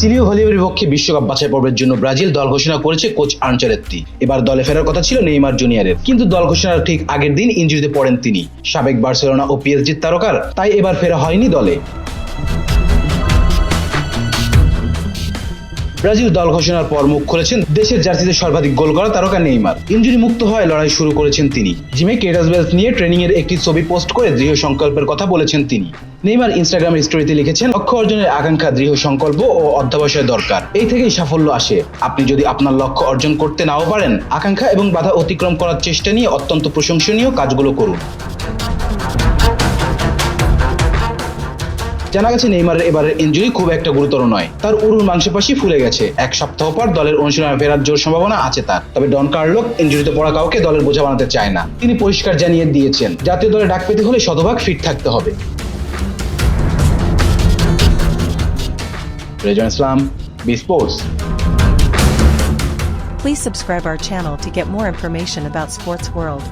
চিলিও হলিউডের পক্ষে বিশ্বকাপ বাছাই পর্বের জন্য ব্রাজিল দল ঘোষণা করেছে কোচ আনচারেত্তি এবার দলে ফেরার কথা ছিল নেইমার জুনিয়রের। কিন্তু দল ঘোষণার ঠিক আগের দিন ইঞ্জুরিতে পড়েন তিনি। সাবেক বার্সেলোনা ও পিএসজির তারকার, তাই এবার ফেরা হয়নি দলে। ব্রাজিল দল ঘোষণার পর মুখ খুলেছেন দেশের জার্সিতে সর্বাধিক গোল করা তারকা নেইমার। ইঞ্জুরি মুক্ত হয়ে লড়াই শুরু করেছেন তিনি। জিমে কেটাসবেলস নিয়ে ট্রেনিং এর একটি ছবি পোস্ট করে দৃঢ় সংকল্পের কথা বলেছেন তিনি। নেইমার ইনস্টাগ্রামের স্টোরিতে লিখেছেন, লক্ষ্য অর্জনের আকাঙ্ক্ষা, দৃঢ় সংকল্প ও অধ্যাবসায় দরকার। এই থেকেই সাফল্য আসে। আপনি যদি আপনার লক্ষ্য অর্জন করতে নাও পারেন, আকাঙ্ক্ষা এবং বাধা অতিক্রম করার চেষ্টা নিয়ে অত্যন্ত প্রশংসনীয় কাজগুলো করুন। জানা গেছে নেইমারের এবারের ইনজুরি খুব একটা গুরুতর নয়। তার উরুর মাংসপাশি ফুলে গেছে। এক সপ্তাহ পর দলের অনুশীলনে ফেরার জোর সম্ভাবনা আছে তার। তবে ডন কার্লোক ইঞ্জুরিতে পড়া কাউকে দলের বোঝা বানাতে চায় না। তিনি পরিষ্কার জানিয়ে দিয়েছেন, জাতীয় দলে ডাক পেতে হলে শতভাগ ফিট থাকতে হবে। Rezon Islam, B sports. Please subscribe our channel to get more information about Sports World.